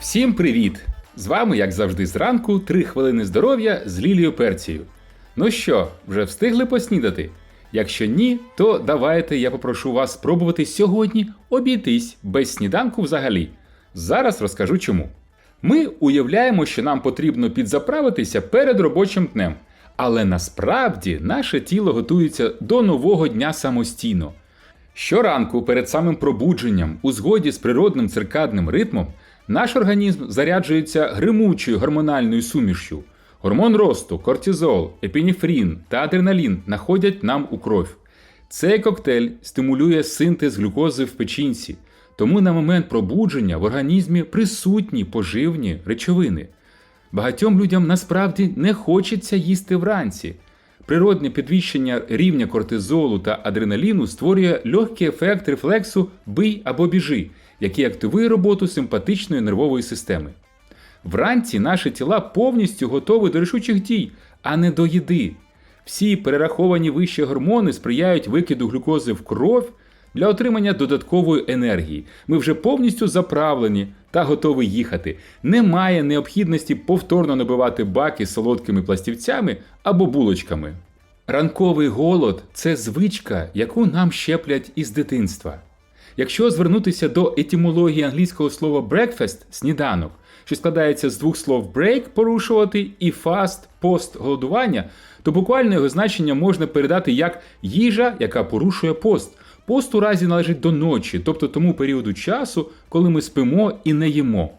Всім привіт! З вами, як завжди, зранку, 3 хвилини здоров'я з Лілією Перцією. Ну що, вже встигли поснідати? Якщо ні, то давайте я попрошу вас спробувати сьогодні обійтись без сніданку взагалі. Зараз розкажу чому. Ми уявляємо, що нам потрібно підзаправитися перед робочим днем, але насправді наше тіло готується до нового дня самостійно. Щоранку перед самим пробудженням, у згоді з природним циркадним ритмом, наш організм заряджується гримучою гормональною сумішю. Гормон росту, кортизол, епінефрін та адреналін находять нам у кров. Цей коктейль стимулює синтез глюкози в печінці, тому на момент пробудження в організмі присутні поживні речовини. Багатьом людям насправді не хочеться їсти вранці. Природне підвищення рівня кортизолу та адреналіну створює легкий ефект рефлексу бий або біжи, який активує роботу симпатичної нервової системи. Вранці наші тіла повністю готові до рішучих дій, а не до їди. Всі перераховані вище гормони сприяють викиду глюкози в кров для отримання додаткової енергії. Ми вже повністю заправлені та готові їхати. Немає необхідності повторно набивати баки солодкими пластівцями або булочками. Ранковий голод це звичка, яку нам щеплять із дитинства. Якщо звернутися до етимології англійського слова breakfast сніданок, що складається з двох слов break порушувати і fast пост голодування, то буквально його значення можна передати як їжа, яка порушує пост. Пост у разі належить до ночі, тобто тому періоду часу, коли ми спимо і не їмо.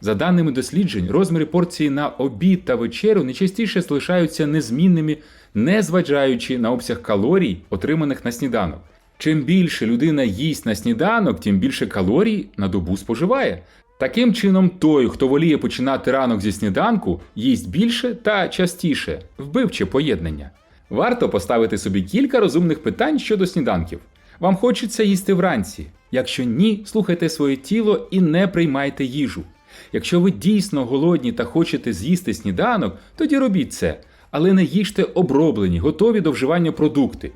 За даними досліджень, розміри порції на обід та вечерю найчастіше залишаються незмінними, не зважаючи на обсяг калорій, отриманих на сніданок. Чим більше людина їсть на сніданок, тим більше калорій на добу споживає. Таким чином, той, хто воліє починати ранок зі сніданку, їсть більше та частіше, вбивче поєднання. Варто поставити собі кілька розумних питань щодо сніданків. Вам хочеться їсти вранці. Якщо ні, слухайте своє тіло і не приймайте їжу. Якщо ви дійсно голодні та хочете з'їсти сніданок, тоді робіть це, але не їжте оброблені, готові до вживання продукти.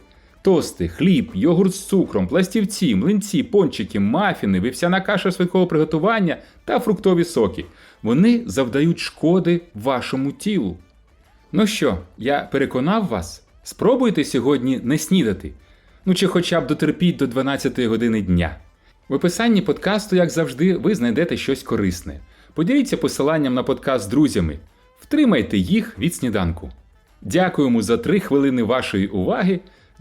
Тости, хліб, йогурт з цукром, пластівці, млинці, пончики, мафіни, вівсяна каша швидкого приготування та фруктові соки. Вони завдають шкоди вашому тілу. Ну що, я переконав вас? Спробуйте сьогодні не снідати. Ну чи хоча б дотерпіть до 12 години дня. В описанні подкасту, як завжди, ви знайдете щось корисне. Поділіться посиланням на подкаст з друзями. Втримайте їх від сніданку. Дякуємо за 3 хвилини вашої уваги.